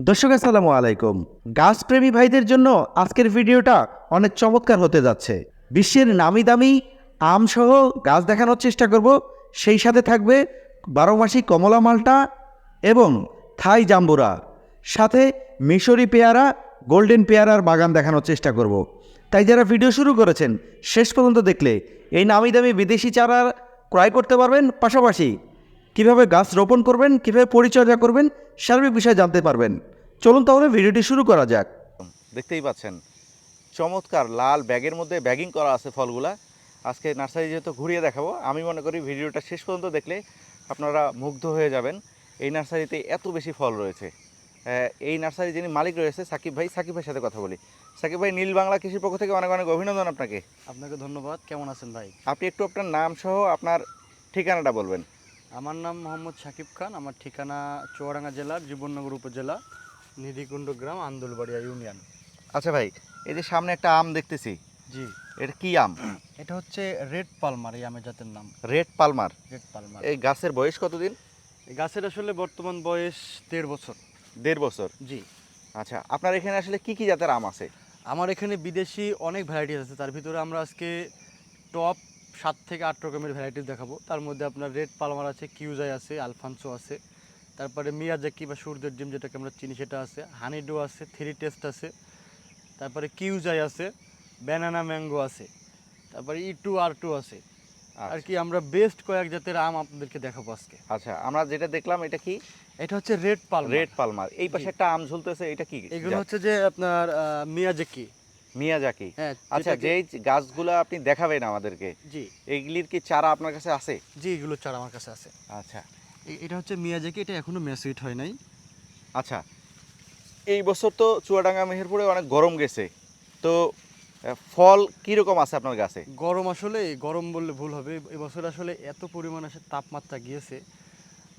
দর্শক, আসসালামু আলাইকুম। গাছপ্রেমী ভাইদের জন্য আজকের ভিডিওটা অনেক চমৎকার হতে যাচ্ছে। বিশ্বের নামি দামি আম সহ গাছ দেখানোর চেষ্টা করব। সেই সাথে থাকবে বারো মাসি কমলা মালটা এবং থাই জাম্বুরা। সাথে মিশরি পেয়ারা, গোল্ডেন পেয়ারার বাগান দেখানোর চেষ্টা করব। তাই যারা ভিডিও শুরু করেছেন, শেষ পর্যন্ত দেখলে এই নামি দামি বিদেশি চারা ক্রয় করতে পারবেন। পাশাপাশি কীভাবে গাছ রোপণ করবেন কীভাবে পরিচর্যা করবেন সার্বিক বিষয়ে জানতে পারবেন। চলুন তাহলে ভিডিওটি শুরু করা যাক। দেখতেই পাচ্ছেন চমৎকার লাল ব্যাগের মধ্যে ব্যাগিং করা আছে ফলগুলা। আজকে নার্সারি যেহেতু ঘুরিয়ে দেখাবো আমি মনে করি ভিডিওটা শেষ পর্যন্ত দেখলে আপনারা মুগ্ধ হয়ে যাবেন। এই নার্সারিতে এত বেশি ফল রয়েছে। এই নার্সারি যিনি মালিক রয়েছে সাকিব ভাই সাকিব ভাইয়ের সাথে কথা বলি। সাকিব ভাই নীল বাংলা কৃষির পক্ষ থেকে অনেক অনেক অভিনন্দন আপনাকে। আপনাকে ধন্যবাদ কেমন আছেন ভাই? আপনি একটু আপনার নাম সহ আপনার ঠিকানাটা বলবেন। আমার নাম মোহাম্মদ সাকিব খান আমার ঠিকানা চুয়াডাঙ্গা জেলার জীবননগর উপজেলা নিধিকুণ্ড গ্রাম আন্দুলবাড়িয়া ইউনিয়ন। আচ্ছা ভাই এই যে সামনে একটা আম দেখতেছি। জি। এটা কি আম? এটা হচ্ছে রেড পালমার এই আমের জাতের নাম। Red Palmer? Red Palmer. এই গাছের বয়স কতদিন? এই গাছের আসলে বর্তমান বয়স দেড় বছর। দেড় বছর? জি। আচ্ছা আপনার এখানে আসলে কি কি জাতের আম আছে? আমার এখানে বিদেশি অনেক ভ্যারাইটিস আছে। তার ভিতরে আমরা আজকে টপ সাত থেকে আট রকমের ভ্যারাইটিস দেখাবো। তার মধ্যে আপনার রেড পালমার আছে কিউজাই আছে আলফানসো আছে। তারপরে মিয়াজাকি বা সূর্যের ডিম যেটাকে আমরা চিনি সেটা আছে। হানিডো আছে থ্রি টেস্ট আছে। তারপরে কিউজাই আছে ব্যানানা ম্যাঙ্গো আছে। তারপরে ই টু আর টু আছে। আর কি আমরা বেস্ট কয়েক জাতের আম আপনাদেরকে দেখাবো আজকে। আচ্ছা আমরা যেটা দেখলাম এটা কি? এটা হচ্ছে রেড পালমার রেড পালমার এই পাশে একটা আম ঝুলতেছে এটা কি? এগুলো হচ্ছে যে আপনার মিয়াজাকি মিয়াজাকি হ্যাঁ আচ্ছা যেই গাছগুলো আপনি দেখাবেন আমাদেরকে জি। এগুলির কি চারা আপনার কাছে আছে? জি এগুলো চারা আমার কাছে আছে। আচ্ছা। এটা হচ্ছে মিয়াজাকি এটা এখনও ম্যাসুইট হয় নাই। আচ্ছা এই বছর তো চুয়াডাঙ্গা মেহেরপুরে অনেক গরম গেছে। তো ফল কীরকম আছে আপনার কাছে গরম আসলে গরম বললে ভুল হবে। এবছর আসলে এত পরিমাণ আসে তাপমাত্রা গিয়েছে।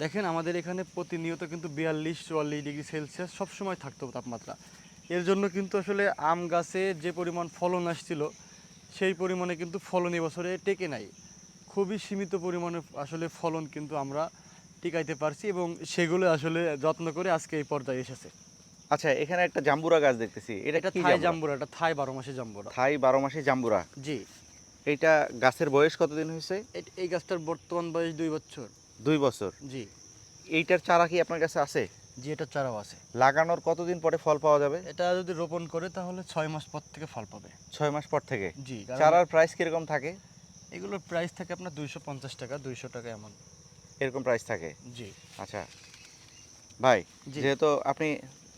দেখেন আমাদের এখানে প্রতিনিয়ত কিন্তু বিয়াল্লিশ চুয়াল্লিশ ডিগ্রি সেলসিয়াস সবসময় থাকতো তাপমাত্রা। এর জন্য কিন্তু আসলে আম গাছে যে পরিমাণ ফলন আসছিল সেই পরিমাণে কিন্তু ফলন এবছরে টেকে নাই। খুবই সীমিত পরিমাণে আসলে ফলন কিন্তু আমরা টিকাইতে পারছি এবং সেগুলো আসলে যত্ন করে আজকে এই পর্যায়ে এসেছে। আচ্ছা এখানে একটা জাম্বুরা গাছ দেখতেছি। এটা একটা থাই জাম্বুরা? জাম্বুরা এটা থাই বারো মাসে জাম্বুরা। থাই বারো মাসে জাম্বুরা। জি। এইটা গাছের বয়স কতদিন হয়েছে? এই গাছটার বর্তমান বয়স দুই বছর। দুই বছর। জি। এইটার চারা কি আপনার কাছে আছে? জি এটা চারাও আছে। লাগানোর কতদিন পরে ফল পাওয়া যাবে? এটা যদি রোপণ করে তাহলে ছয় মাস পর থেকে ফল পাবে। ছয় মাস পর থেকে? জি চারার প্রাইস কীরকম থাকে? এগুলোর প্রাইস থাকে আপনার দুইশো পঞ্চাশ টাকা দুইশো টাকা এমন। এরকম প্রাইস থাকে? জি। আচ্ছা। ভাই যেহেতু আপনি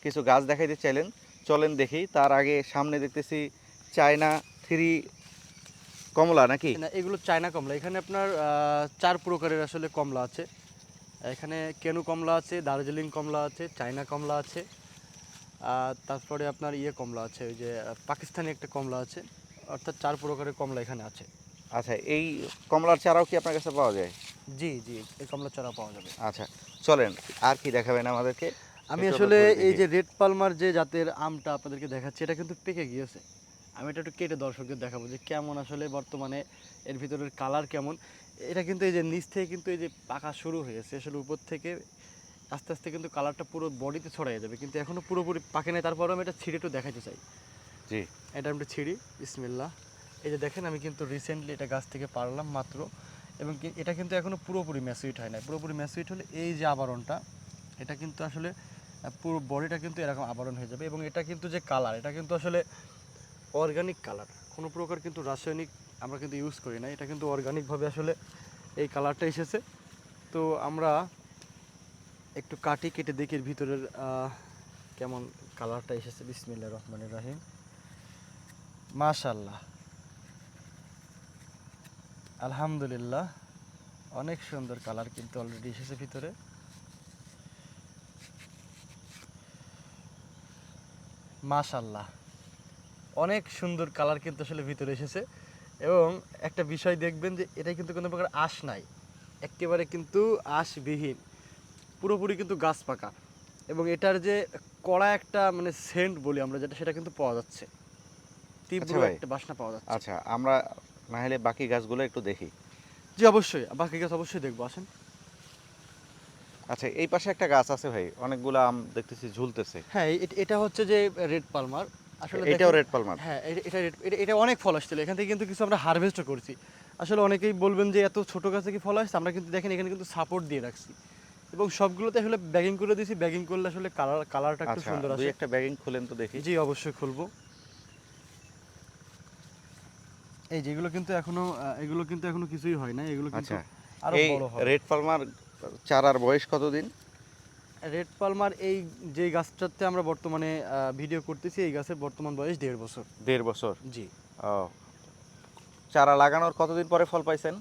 কিছু গাছ দেখাইতে চাইলেন চলেন দেখি। তার আগে সামনে দেখতেছি চায়না থ্রি কমলা নাকি? না এগুলো চায়না কমলা। এখানে আপনার চার প্রকারের আসলে কমলা আছে। এখানে কেনু কমলা আছে দার্জিলিং কমলা আছে চায়না কমলা আছে আর তারপরে আপনার ইয়ে কমলা আছে ওই যে পাকিস্তানি একটা কমলা আছে অর্থাৎ চার প্রকারের কমলা এখানে আছে। আচ্ছা এই কমলার চারাও কি আপনার কাছে পাওয়া যায়? জি জি এই কমলার চারা পাওয়া যাবে। আচ্ছা চলেন আর কি দেখাবেন আমাদেরকে? আমি আসলে এই যে রেড পালমার যে জাতের আমটা আপনাদেরকে দেখাচ্ছি এটা কিন্তু পেকে গিয়েছে। আমি এটা একটু কেটে দর্শকদের দেখাবো যে কেমন আসলে বর্তমানে এর ভিতরের কালার কেমন। এটা কিন্তু এই যে নিচ থেকে কিন্তু এই যে পাকা শুরু হয়েছে আসলে উপর থেকে আস্তে আস্তে কিন্তু কালারটা পুরো বডিতে ছড়াই যাবে কিন্তু এখনও পুরোপুরি পাকে নাই। তারপরে আমি এটা ছিঁড়ে একটু দেখাতে চাই। জি। এটা আমি একটু ছিঁড়ি বিসমিল্লা এই যে দেখেন আমি কিন্তু রিসেন্টলি এটা গাছ থেকে পারলাম মাত্র এবং এটা কিন্তু এখনও পুরোপুরি ম্যাসুইট হয় না পুরোপুরি ম্যাসুইট হলে এই যে আবরণটা এটা কিন্তু আসলে পুরো বডিটা কিন্তু এরকম আবরণ হয়ে যাবে এবং এটা কিন্তু যে কালার এটা কিন্তু আসলে অর্গানিক কালার কোনো প্রকার কিন্তু রাসায়নিক আমরা কিন্তু ইউজ করি না। এটা কিন্তু অর্গানিকভাবে আসলে এই কালারটা এসেছে। তো আমরা একটু কাটি কেটে দেখি ভিতরের কেমন কালারটা এসেছে। বিসমিল্লা রহমান রাহিম। মাশাল্লাহ আলহামদুলিল্লাহ, অনেক সুন্দর কালার কিন্তু অলরেডি এসেছে ভিতরে। মাশাল্লাহ অনেক সুন্দর কালার কিন্তু আসলে ভিতরে এসেছে। এবং একটা বিষয় দেখবেন যে এটা কিন্তু কোনো প্রকার আঁশ নাই। একেবারে কিন্তু আঁশবিহীন। পুরোপুরি কিন্তু গাছ পাকা। এবং এটার যে কড়া একটা মানে সেন্ট বলি আমরা যেটা সেটা কিন্তু পাওয়া যাচ্ছে। তীব্র আচ্ছা। একটা বাসনা পাওয়া যাচ্ছে। আচ্ছা আমরা না হলে বাকি গাছগুলো একটু দেখি। জি অবশ্যই। বাকি গাছ অবশ্যই দেখব আসেন। আচ্ছা এই পাশে একটা গাছ আছে ভাই। অনেকগুলো আম দেখতেছি ঝুলতেছে। হ্যাঁ এটা হচ্ছে যে রেড পালমার আসলে এটাও রেড পালমার হ্যাঁ এটা- অনেক ফল আসছিল। এখান থেকে কিন্তু কিছু আমরা হারভেস্টও করছি। আসলে অনেকেই বলবেন যে এত ছোট গাছে কি ফল আসছে? আমরা কিন্তু দেখেন এখানে কিন্তু সাপোর্ট দিয়ে রাখছি। এবং সবগুলোতে আসলে ব্যাগিং করে দিয়েছি। ব্যাগিং করলে আসলে কালার কালারটা একটু আচ্ছা সুন্দর আসে। একটা ব্যাগিং খুলেন তো দেখি। জি অবশ্যই খুলবো। এই যেগুলো কিন্তু এখনও এগুলো কিন্তু এখনও কিছুই হয় না এগুলো কিন্তু আচ্ছা আরও বড় হবে। রেড পালমার চারার বয়স কতদিন? রেড পালমার এই যে গাছটাতে আমরা বর্তমানে ভিডিও করতেছি এই গাছের বর্তমান বয়স দেড় বছর। দেড় বছর? জি। ও। চারা লাগানোর কতদিন পরে ফল পাইছেন?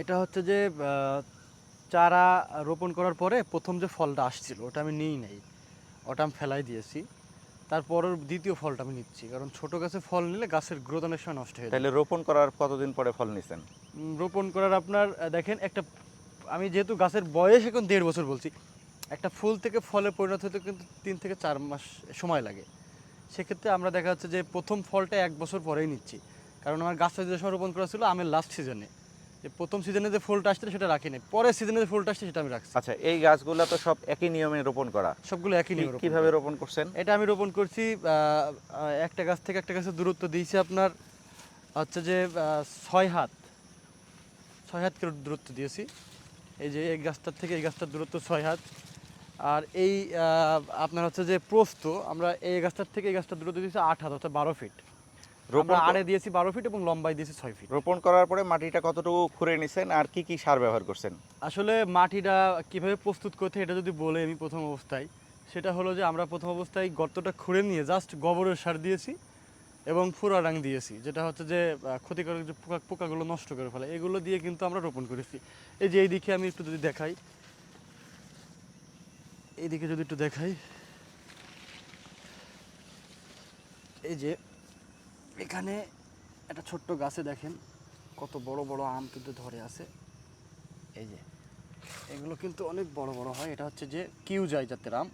এটা হচ্ছে যে চারা রোপণ করার পরে প্রথম যে ফলটা আসছিল ওটা আমি নিই নাই। ওটা আমি ফেলাই দিয়েছি। তারপরের দ্বিতীয় ফলটা আমি নিচ্ছি কারণ ছোট গাছে ফল নিলে গাছের গ্রোথ অনেক সময় নষ্ট হয়ে যায়। তাহলে রোপণ করার কতদিন পরে ফল নিছেন? রোপণ করার আপনার দেখেন একটা আমি যেহেতু গাছের বয়স এখন দেড় বছর বলছি একটা ফুল থেকে ফলে পরিণত হতে কিন্তু তিন থেকে চার মাস সময় লাগে। সেক্ষেত্রে আমরা দেখা যাচ্ছে যে প্রথম ফলটা এক বছর পরেই নিচ্ছি। কারণ আমার গাছটা যে সময় রোপণ করা ছিল আমের লাস্ট সিজনে যে প্রথম সিজনে যে ফুলটা আসছে সেটা রাখি নাই পরের সিজনে যে ফুলটা আসছে সেটা আমি রাখছি। আচ্ছা এই গাছগুলো তো সব একই নিয়মে রোপণ করা। সবগুলো একই নিয়মে কীভাবে রোপণ করছেন? এটা আমি রোপণ করছি একটা গাছ থেকে একটা গাছের দূরত্ব দিয়েছি আপনার হচ্ছে যে ছয় হাত। ছয় হাত দূরত্ব দিয়েছি। এই যে এই গাছটার থেকে এই গাছটার দূরত্ব ছয় হাত। আর এই আপনার হচ্ছে যে প্রস্থ আমরা এই গাছটার থেকে এই গাছটার দূরত্ব দিয়েছি আট হাত অর্থাৎ বারো ফিট। রোপণ আড়ে দিয়েছি বারো ফিট এবং লম্বাই দিয়েছি ছয় ফিট। রোপণ করার পরে মাটিটা কতটুকু খুঁড়ে নিছেন আর কি কি সার ব্যবহার করছেন? আসলে মাটিটা কীভাবে প্রস্তুত করতে এটা যদি বলে আমি প্রথম অবস্থায় সেটা হলো যে আমরা প্রথম অবস্থায় গর্তটা খুঁড়ে নিয়ে জাস্ট গোবরের সার দিয়েছি এবং ফুরা রাং দিয়েছি যেটা হচ্ছে যে ক্ষতিকারক যে পোকা পোকাগুলো নষ্ট করে ফেলে এগুলো দিয়ে কিন্তু আমরা রোপণ করেছি। এই যে এইদিকে আমি একটু যদি দেখাই এইদিকে যদি একটু দেখাই। এই যে, এখানে একটা ছোট্ট গাছে দেখেন, কত বড় বড় আম কিন্তু ধরে আছে। এই যে, এগুলো কিন্তু অনেক বড় বড় হয়। এটা হচ্ছে যে কিউ যায় জাতের আম।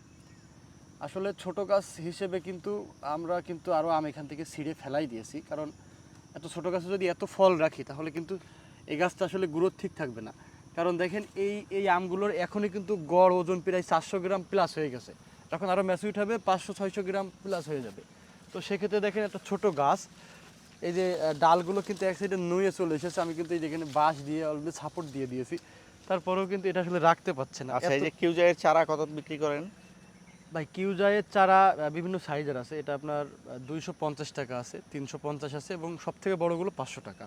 আসলে ছোট গাছ হিসেবে কিন্তু আমরা কিন্তু আরও আম এখান থেকে ছিঁড়ে ফেলাই দিয়েছি। কারণ এত ছোট গাছে যদি এত ফল রাখি, তাহলে কিন্তু এই গাছটা আসলে গ্রোথ ঠিক থাকবে না। কারণ দেখেন এই এই আমগুলোর এখনই কিন্তু গড় ওজন প্রায় চারশো গ্রাম প্লাস হয়ে গেছে। যখন আরও ম্যাচুইট হবে পাঁচশো ছয়শো গ্রাম প্লাস হয়ে যাবে। তো সেক্ষেত্রে দেখেন একটা ছোট গাছ এই যে ডালগুলো কিন্তু এক সাইডে নুয়ে চলে এসেছে। আমি কিন্তু এই যেখানে বাঁশ দিয়ে অলরেডি সাপোর্ট দিয়ে দিয়েছি। তারপরেও কিন্তু এটা আসলে রাখতে পারছে না। আচ্ছা এই যে কিউজাইয়ের চারা কত বিক্রি করেন? ভাই কিউজাইয়ের চারা বিভিন্ন সাইজের আছে। এটা আপনার দুইশো পঞ্চাশ টাকা আছে তিনশো পঞ্চাশ আছে এবং সব থেকে বড়গুলো পাঁচশো টাকা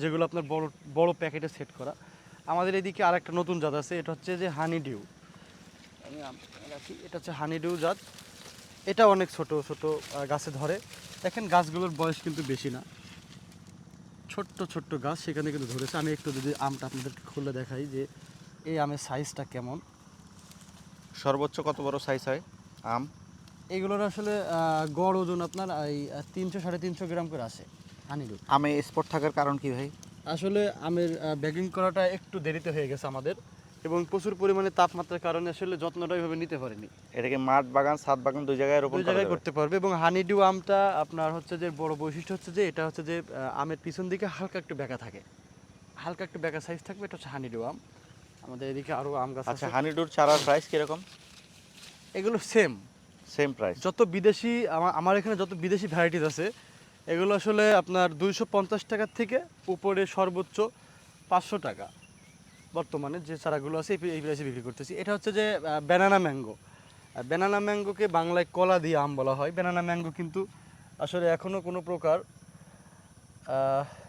যেগুলো আপনার বড় বড় প্যাকেটে সেট করা। আমাদের এদিকে আর একটা নতুন জাত আছে এটা হচ্ছে যে হানি ডিউ আমি রাখি এটা হচ্ছে হানি ডিউ জাত। এটা অনেক ছোট ছোট গাছে ধরে। দেখেন গাছগুলোর বয়স কিন্তু বেশি না। ছোট্ট ছোট্ট গাছ সেখানে কিন্তু ধরেছে। আমি একটু যদি আমটা আপনাদেরকে খুলে দেখাই যে এই আমের সাইজটা কেমন। সর্বোচ্চ কত বড় সাইজ হয় আম? এগুলোর আসলে গড় ওজন আপনার এই তিনশো সাড়ে তিনশো গ্রাম করে আসে হানিডু আমে স্পট থাকার কারণ কি ভাই? আসলে আমের ব্যাগিং করাটা একটু দেরিতে হয়ে গেছে আমাদের এবং প্রচুর পরিমাণে তাপমাত্রার কারণে আসলে যত্নটা ওইভাবে নিতে পারিনি। এটাকে মাঠ বাগান সাত বাগান দুই জায়গায় রোপণ দুই জায়গায় করতে পারবে এবং হানিডু আমটা আপনার হচ্ছে যে বড় বৈশিষ্ট্য হচ্ছে যে এটা হচ্ছে যে আমের পিছন দিকে হালকা একটু বেঁকা থাকে। হালকা একটু বেঁকা সাইজ থাকবে এটা হচ্ছে হানিডু আম। আমাদের এদিকে আরও আম গাছ আচ্ছা আছে। হানিডুর চারার প্রাইস কীরকম? এগুলো সেম সেম প্রাইস যত বিদেশি আমার এখানে যত বিদেশি ভ্যারাইটিস আছে এগুলো আসলে আপনার দুইশো পঞ্চাশ টাকার থেকে উপরে সর্বোচ্চ পাঁচশো টাকা বর্তমানে যে চারাগুলো আছে, এই- প্রাইসে বিক্রি করতেছি। এটা হচ্ছে যে ব্যানানা ম্যাঙ্গো ব্যানানা ম্যাঙ্গোকে বাংলায় কলা দিয়ে আম বলা হয়। ব্যানানা ম্যাঙ্গো কিন্তু আসলে এখনও কোনো প্রকার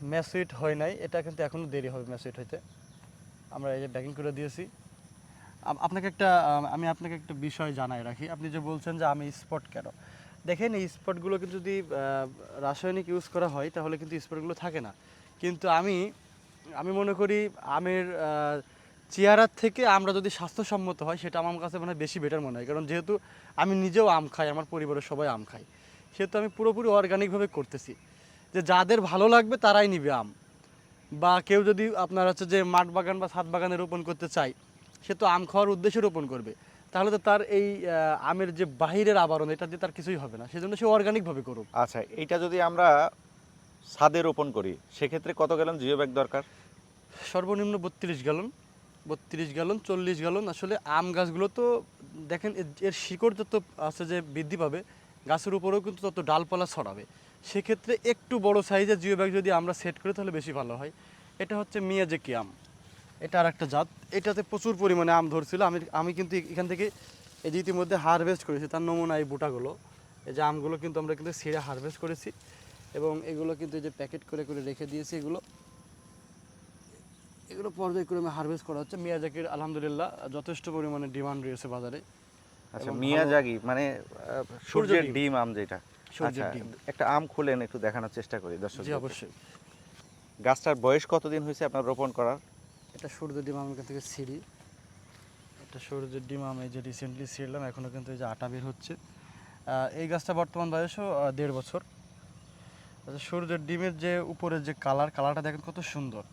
ম্যাসুইট হয় নাই। এটা কিন্তু এখনও দেরি হবে ম্যাসুইট হইতে। আমরা এই যে ব্যাকিং করে দিয়েছি। আপনাকে একটা, আমি আপনাকে একটা বিষয় জানাই রাখি। আপনি যে বলছেন যে আমি স্পট কেন? দেখেন, এই স্পটগুলো কিন্তু যদি রাসায়নিক ইউজ করা হয়, তাহলে কিন্তু স্পটগুলো থাকে না। কিন্তু আমি আমি মনে করি আমের চেয়ারার থেকে আমরা যদি স্বাস্থ্যসম্মত হয়, সেটা আমার কাছে মনে বেশি বেটার মনে হয়। কারণ যেহেতু আমি নিজেও আম খাই, আমার পরিবারের সবাই আম খাই সেহেতু আমি পুরোপুরি অর্গানিকভাবে করতেছি। যে যাদের ভালো লাগবে, তারাই নিবে আম। বা কেউ যদি আপনার হচ্ছে যে মাঠ বাগান বা ছাদ বাগানে রোপণ করতে চায়, সে তো আম খাওয়ার উদ্দেশ্যে রোপণ করবে। তাহলে তো তার এই আমের যে বাহিরের আবরণ এটা দিয়ে তার কিছুই হবে না। সেজন্য সে অর্গানিকভাবে করুক। আচ্ছা এইটা যদি আমরা ছাদে রোপণ করি সেক্ষেত্রে কত গ্যালন জিও ব্যাগ দরকার? সর্বনিম্ন বত্রিশ গ্যালন। বত্রিশ গ্যালন চল্লিশ গ্যালন। আসলে আম গাছগুলো তো দেখেন এর- এর শিকড় যত আছে যে বৃদ্ধি পাবে গাছের উপরেও কিন্তু তত ডালপালা ছড়াবে। সেক্ষেত্রে একটু বড় সাইজের জিও ব্যাগ যদি আমরা সেট করি তাহলে বেশি ভালো হয়। এটা হচ্ছে মিয়াজেকি আম। এটা আর একটা জাত। এটাতে প্রচুর পরিমাণে আম ধরছিল। আমি আমি কিন্তু এখান থেকে এই যে ইতিমধ্যে হারভেস্ট করেছি তার নমুনা এই বুটাগুলো। এই যে আমগুলো কিন্তু আমরা কিন্তু ছিঁড়ে হারভেস্ট করেছি। এবং এগুলো কিন্তু এই যে প্যাকেট করে করে রেখে দিয়েছি এগুলো। এগুলো পর্যায়ক্রমে হারভেস্ট করা হচ্ছে। মিয়াজাকির আলহামদুলিল্লাহ যথেষ্ট পরিমাণে ডিমান্ড রয়েছে বাজারে। আচ্ছা এবং মিয়াজাগি মানে সূর্যের ডিম। আম যেটা। সূর্যের আচ্ছা, ডিম। একটা আম খুলেন একটু দেখানোর চেষ্টা করি দর্শক জি অবশ্যই। গাছটার বয়স কতদিন হয়েছে আপনার রোপণ করার? এটা সূর্য ডিম আমি এখান থেকে ছিঁড়ি এটা সূর্যের ডিম আমি, এই যে রিসেন্টলি ছিঁড়লাম এখনও কিন্তু এই যে আটা বের হচ্ছে। এই গাছটা বর্তমান বয়সও দেড় বছর। আচ্ছা সূর্যের ডিমের যে উপরের যে কালার, কালারটা দেখেন কত সুন্দর।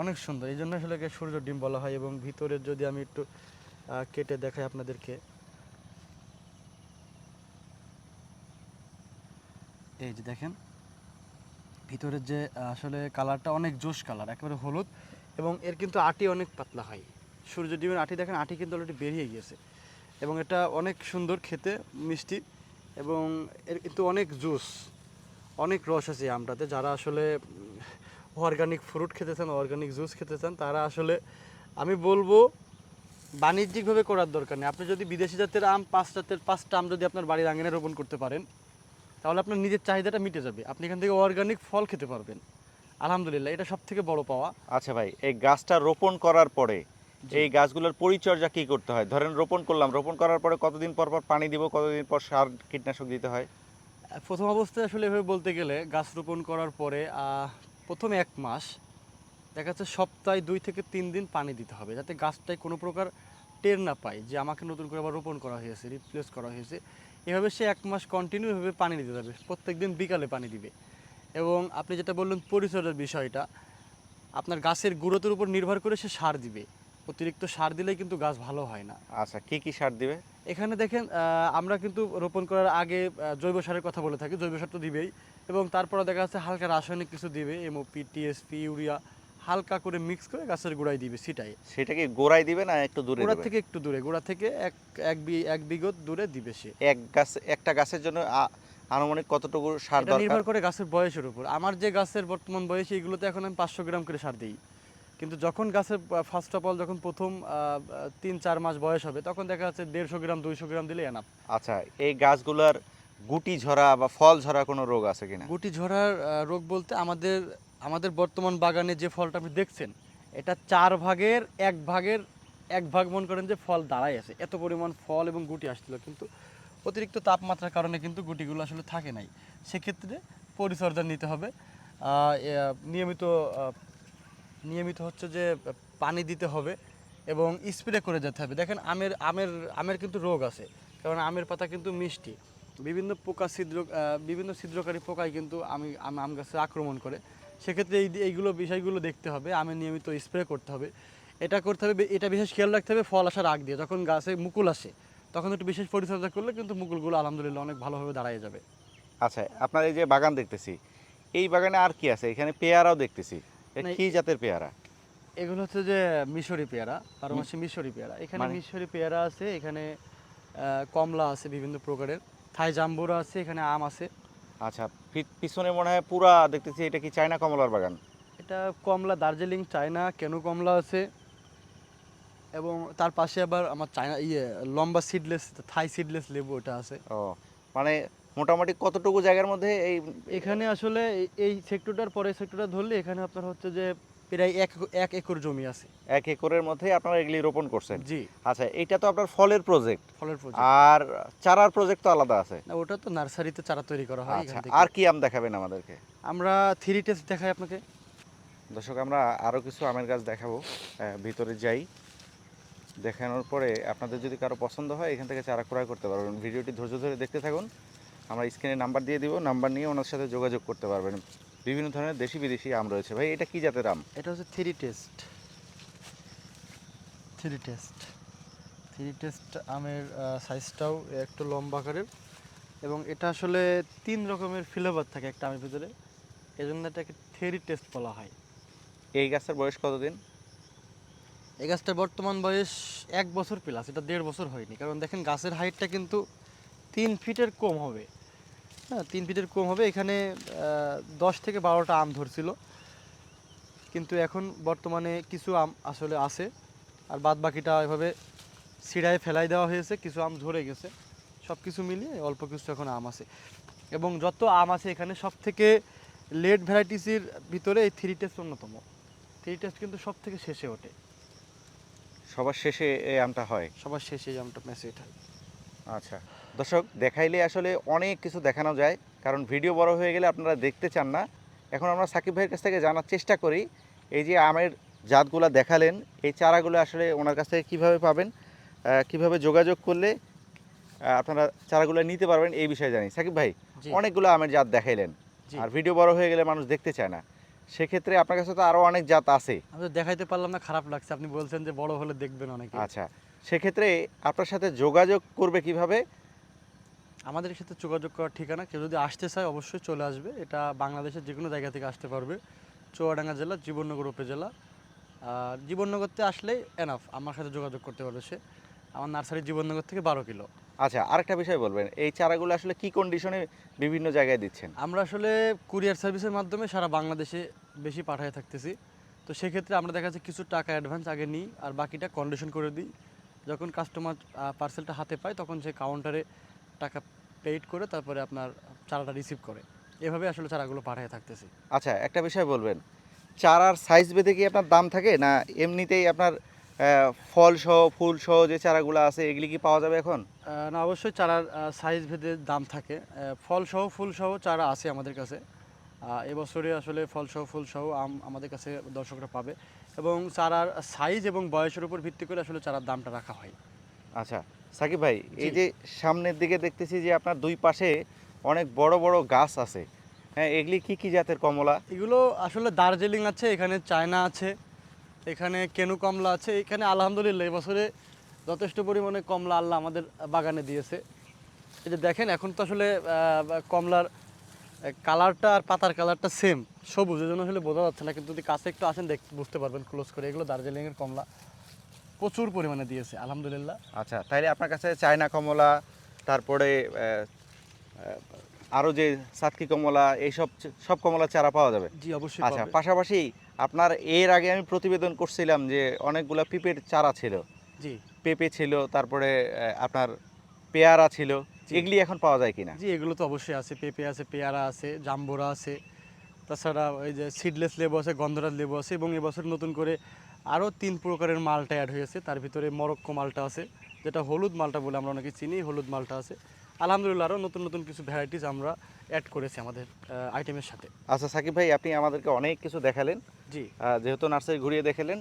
অনেক সুন্দর। এই জন্য আসলে সূর্য ডিম বলা হয় এবং ভিতরের যদি আমি একটু কেটে দেখাই আপনাদেরকে। এই যে দেখেন, ভিতরের যে আসলে কালারটা অনেক জোশ কালার, একেবারে হলুদ। এবং এর কিন্তু আটি অনেক পাতলা হয়। সূর্য ডিমের আটি দেখেন, আটি কিন্তু অলরেডি বেরিয়ে গিয়েছে। এবং এটা অনেক সুন্দর খেতে, মিষ্টি এবং এর কিন্তু অনেক জুস অনেক রস আছে আমটাতে। যারা আসলে অর্গানিক ফ্রুট খেতে চান অর্গানিক জুস খেতে চান, তারা আসলে, আমি বলব, বাণিজ্যিকভাবে করার দরকার নেই। আপনি যদি বিদেশি জাতের আম, পাঁচ জাতের, পাঁচটা আম যদি আপনার বাড়ির আঙিনায় রোপণ করতে পারেন, তাহলে আপনার নিজের চাহিদাটা মিটে যাবে। আপনি এখান থেকে অর্গানিক ফল খেতে পারবেন। আলহামদুলিল্লাহ এটা সব থেকে বড় পাওয়া। আচ্ছা ভাই এই গাছটা রোপণ করার পরে এই গাছগুলোর পরিচর্যা কি করতে হয়? ধরেন রোপণ করলাম রোপণ করার পরে কতদিন পর পর পানি দিব কতদিন পর সার কীটনাশক দিতে হয়? প্রথম অবস্থায় আসলে এভাবে বলতে গেলে গাছ রোপণ করার পরে প্রথমে এক মাস দেখা যাচ্ছে সপ্তাহে দুই থেকে তিন দিন পানি দিতে হবে যাতে গাছটায় কোনো প্রকার টের না পায় যে আমাকে নতুন করে আবার রোপণ করা হয়েছে রিপ্লেস করা হয়েছে। এভাবে সে এক মাস কন্টিনিউভাবে পানি দিতে যাবে প্রত্যেক দিন বিকালে পানি দিবে। এবং আপনি যেটা বললেন পরিচর্যার বিষয়টা আপনার গাছের গুরুত্বের উপর নির্ভর করে সে সার দিবে। অতিরিক্ত সার দিলেই কিন্তু গাছ ভালো হয় না। আচ্ছা কি কি সার দিবে? এখানে দেখেন আমরা কিন্তু রোপণ করার আগে জৈব সারের কথা বলে থাকি জৈব সার তো দিবেই। এবং তারপরে দেখা যাচ্ছে হালকা রাসায়নিক কিছু দিবে এমওপি টিএসপি ইউরিয়া হালকা করে মিক্স করে গাছের গোড়ায় দিবে সেটাই সেটা কি গোড়ায় দিবে না একটু দূরে গোড়া থেকে একটু দূরে গোড়া থেকে এক এক বি এক বিগত দূরে দিবে সে। এক গাছ একটা গাছের জন্য আনুমানিক কতটুকু সার দরকার নির্ভর করে গাছের বয়সের উপর। আমার যে গাছের বর্তমান বয়স এইগুলোতে এখন আমি পাঁচশো গ্রাম করে সার দিই। কিন্তু যখন গাছের ফার্স্ট অফ অল যখন প্রথম তিন চার মাস বয়স হবে তখন দেখা যাচ্ছে দেড়শো গ্রাম দুইশো গ্রাম দিলে এনাফ আচ্ছা এই গাছগুলোর গুটি ঝরা বা ফল ঝরা কোনো রোগ আছে কিনা? গুটি ঝরার রোগ বলতে আমাদের আমাদের বর্তমান বাগানে যে ফলটা আপনি দেখছেন এটা চার ভাগের এক ভাগের এক ভাগ মন করেন যে ফল দাঁড়াই আছে। এত পরিমাণ ফল এবং গুটি আসছিল কিন্তু অতিরিক্ত তাপমাত্রার কারণে কিন্তু গুটিগুলো আসলে থাকে নাই। সেক্ষেত্রে পরিচর্যা নিতে হবে। নিয়মিত নিয়মিত হচ্ছে যে পানি দিতে হবে এবং স্প্রে করে যেতে হবে। দেখেন আমের আমের আমের কিন্তু রোগ আছে, কারণ আমের পাতা কিন্তু মিষ্টি। বিভিন্ন পোকা ছিদ্র বিভিন্ন ছিদ্রকারী পোকায় কিন্তু আমি, আম আম গাছে আক্রমণ করে। সেক্ষেত্রে এই, এইগুলো বিষয়গুলো দেখতে হবে, আমের নিয়মিত স্প্রে করতে হবে। এটা করতে হবে, এটা বিশেষ খেয়াল রাখতে হবে, ফল আসার আগ দিয়ে। যখন গাছে মুকুল আসে তখন একটু বিশেষ পরিচর্যা করলে কিন্তু মুকুলগুলো আলহামদুলিল্লাহ অনেক ভালোভাবে দাঁড়ায় যাবে। আচ্ছা আপনার এই যে বাগান দেখতেছি এই বাগানে আর কি আছে? এখানে পেয়ারাও দেখতেছি। এ কি জাতের পেয়ারা? এগুলো হচ্ছে যে মিশরি পেয়ারা বারো মাসে মিশরি পেয়ারা। এখানে মানে? মিশরি পেয়ারা আছে এখানে কমলা আছে বিভিন্ন প্রকারের থাই জাম্বুরা আছে এখানে আম আছে। আচ্ছা পিছনে মনে হয় পুরা দেখতেছি এটা কি চায়না কমলার বাগান? এটা কমলা দার্জিলিং চায়না কেনু কমলা আছে। এবং তার পাশে আবার আমার চায়না ইয়ে লম্বা সিডলেস থাই সিডলেস লেবু ওটা আছে। ও মানে মোটামুটি কতটুকু জায়গার মধ্যে এই এখানে আসলে এই- সেক্টরটার পরে সেক্টরটা ধরলে এখানে আপনার হচ্ছে যে প্রায় এক এক একর জমি আছে। এক একরের মধ্যে আপনারা এগুলি রোপণ করছেন? জি। আচ্ছা এটা তো আপনার ফলের প্রজেক্ট ফলের প্রজেক্ট আর চারার প্রজেক্ট তো আলাদা আছে? না ওটা তো নার্সারিতে চারা তৈরি করা হয় আচ্ছা আর কি আম দেখাবেন আমাদেরকে? আমরা থ্রি টেস্ট দেখাই আপনাকে। দর্শক আমরা আরও কিছু আমের গাছ দেখাবো। ভিতরে যাই। দেখানোর পরে আপনাদের যদি কারও পছন্দ হয় এখান থেকে চারা ক্রয় করতে পারবেন। ভিডিওটি ধৈর্য ধরে দেখতে থাকুন। আমরা স্ক্রিনে নাম্বার দিয়ে দিব। নাম্বার নিয়ে ওনার সাথে যোগাযোগ করতে পারবেন। বিভিন্ন ধরনের দেশি বিদেশি আম রয়েছে। ভাই এটা কি জাতের আম? এটা হচ্ছে three taste. Three taste. Three taste আমের সাইজটাও একটু লম্বা আকারের এবং এটা আসলে তিন রকমের ফ্লেভার থাকে একটা আমের ভিতরে। এই জন্য এটাকে থ্রি টেস্ট বলা হয়। এই গাছের বয়স কতদিন? এই গাছটার বর্তমান বয়স এক বছর প্লাস, এটা দেড় বছর হয়নি। কারণ দেখেন গাছের হাইটটা কিন্তু তিন ফিটের কম হবে। হ্যাঁ তিন ফিটের কম হবে। এখানে দশ থেকে বারোটা আম ধরছিল। কিন্তু এখন বর্তমানে কিছু আম আসলে আছে। আর বাদ বাকিটা এভাবে সিঁড়ায় ফেলাই দেওয়া হয়েছে। কিছু আম ঝরে গেছে। সব কিছু মিলিয়ে অল্প কিছু এখন আম আছে। এবং যত আম আছে, এখানে সব থেকে লেট ভ্যারাইটিসের ভিতরে এই থ্রি টেস্ট অন্যতম। থ্রি টেস্ট কিন্তু সব থেকে শেষে ওঠে। সবার শেষে এই আমটা হয়? সবার শেষে এই আমটা মেসেজ হয় আচ্ছা। দর্শক দেখাইলে আসলে অনেক কিছু দেখানো যায় কারণ ভিডিও বড় হয়ে গেলে আপনারা দেখতে চান না। এখন আমরা সাকিব ভাইয়ের কাছ থেকে জানার চেষ্টা করি এই যে আমের জাতগুলো দেখালেন এই চারাগুলো আসলে ওনার কাছ থেকে কীভাবে পাবেন কীভাবে যোগাযোগ করলে আপনারা চারাগুলো নিতে পারবেন এই বিষয়ে জানি। সাকিব ভাই অনেকগুলো আমের জাত দেখাইলেন। আর ভিডিও বড় হয়ে গেলে মানুষ দেখতে চায় না। সেক্ষেত্রে আপনার কাছে তো আরও অনেক জাত আছে। আমি তো দেখাইতে পারলাম না খারাপ লাগছে। আপনি বলছেন যে বড় হলে দেখবেন অনেকে। আচ্ছা সেক্ষেত্রে আপনার সাথে যোগাযোগ করবে কীভাবে? আমাদের সাথে যোগাযোগ করার ঠিকানা কেউ যদি আসতে চায় অবশ্যই চলে আসবে। এটা বাংলাদেশের যে কোনো জায়গা থেকে আসতে পারবে। চুয়াডাঙ্গা জেলা জীবননগর উপজেলা। আর জীবননগরতে আসলেই এনাফ আমার সাথে যোগাযোগ করতে পারবে সে। আমার নার্সারি জীবননগর থেকে বারো কিলো। আচ্ছা আরেকটা বিষয় বলবেন এই চারাগুলো আসলে কি কন্ডিশনে বিভিন্ন জায়গায় দিচ্ছেন? আমরা আসলে কুরিয়ার সার্ভিসের মাধ্যমে সারা বাংলাদেশে বেশি পাঠায় থাকতেছি। তো সেক্ষেত্রে আমরা দেখা যাচ্ছে কিছু টাকা অ্যাডভান্স আগে নিই আর বাকিটা কন্ডিশন করে দিই। যখন কাস্টমার পার্সেলটা হাতে পায় তখন সে কাউন্টারে টাকা পেইড করে তারপরে আপনার চারাটা রিসিভ করে। এভাবে আসলে চারাগুলো পাঠায় থাকতেছি। আচ্ছা একটা বিষয় বলবেন চারার সাইজ বেঁধে কি আপনার দাম থাকে না এমনিতেই আপনার ফল সহ ফুল সহ যে চারাগুলো আছে এগুলি কি পাওয়া যাবে এখন? না অবশ্যই চারার সাইজ ভেদে দাম থাকে। ফল সহ ফুল সহ চারা আছে আমাদের কাছে। এবছরে আসলে ফল সহ ফুল সহ আম আমাদের কাছে দর্শকরা পাবে। এবং চারার সাইজ এবং বয়সের উপর ভিত্তি করে আসলে চারার দামটা রাখা হয়। আচ্ছা সাকিব ভাই এই যে সামনের দিকে দেখতেছি যে আপনার দুই পাশে অনেক বড় বড় গাছ আছে। হ্যাঁ এগুলি কি কি জাতের কমলা? এগুলো আসলে দার্জিলিং আছে এখানে চায়না আছে। এখানে কেনু কমলা আছে। এখানে আলহামদুলিল্লাহ এবছরে যথেষ্ট পরিমাণে কমলা আল্লাহ আমাদের বাগানে দিয়েছে। এই যে দেখেন এখন তো আসলে কমলার কালারটা আর পাতার কালারটা সেম সবুজ এই জন্য আসলে বোঝা যাচ্ছে না কিন্তু যদি কাছে একটু আসেন দেখ বুঝতে পারবেন ক্লোজ করে। এগুলো দার্জিলিংয়ের কমলা প্রচুর পরিমাণে দিয়েছে আলহামদুলিল্লাহ। আচ্ছা তাইলে আপনার কাছে চায়না কমলা তারপরে আরও যে সাতকি কমলা এইসব সব কমলা চারা পাওয়া যাবে? জি অবশ্যই আচ্ছা পাশাপাশি আপনার এর আগে আমি প্রতিবেদন করছিলাম যে অনেকগুলা পেঁপের চারা ছিল। জি। পেঁপে ছিল তারপরে আপনার পেয়ারা ছিল। এগুলি এখন পাওয়া যায় কিনা? জি এগুলো তো অবশ্যই আছে। পেঁপে আছে পেয়ারা আছে জাম্বুরা আছে। তাছাড়া ওই যে সিডলেস লেবু আছে গন্ধরাজ লেবু আছে এবং এবছর নতুন করে আরও তিন প্রকারের মালটা অ্যাড হয়েছে তার ভিতরে মরক্কো মালটা আছে যেটা হলুদ মালটা বলে আমরা অনেকে চিনি হলুদ মালটা আছে। আলহামদুলিল্লাহ আরও নতুন নতুন কিছু ভ্যারাইটিস আমরা অ্যাড করেছি আমাদের আইটেমের সাথে। আচ্ছা সাকিব ভাই আপনি আমাদেরকে অনেক কিছু দেখালেন। জি। যেহেতু নার্সারি ঘুরিয়ে দেখালেন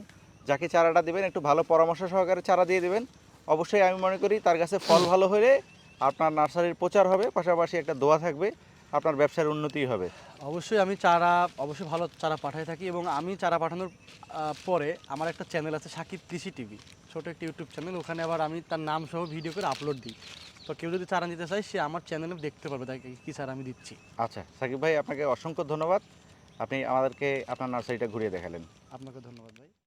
যাকে চারাটা দিবেন একটু ভালো পরামর্শ সহকারে চারা দিয়ে দেবেন। অবশ্যই আমি মনে করি তার কাছে ফল ভালো হলে আপনার নার্সারির প্রচার হবে পাশাপাশি একটা দোয়া থাকবে আপনার ব্যবসার উন্নতি হবে। অবশ্যই আমি চারা অবশ্যই ভালো চারা পাঠাই থাকি এবং আমি চারা পাঠানোর পরে আমার একটা চ্যানেল আছে সাকিব কৃষি টিভি ছোটো একটা ইউটিউব চ্যানেল ওখানে আবার আমি তার নাম সহ ভিডিও করে আপলোড দিই। তো কেউ যদি চারা নিতে চায় সে আমার চ্যানেলে দেখতে পারবে তাকে কী চারা আমি দিচ্ছি। আচ্ছা সাকিব ভাই আপনাকে অসংখ্য ধন্যবাদ। আপনি আমাদেরকে আপনার নার্সারিটা ঘুরিয়ে দেখালেন। আপনাকে ধন্যবাদ ভাই।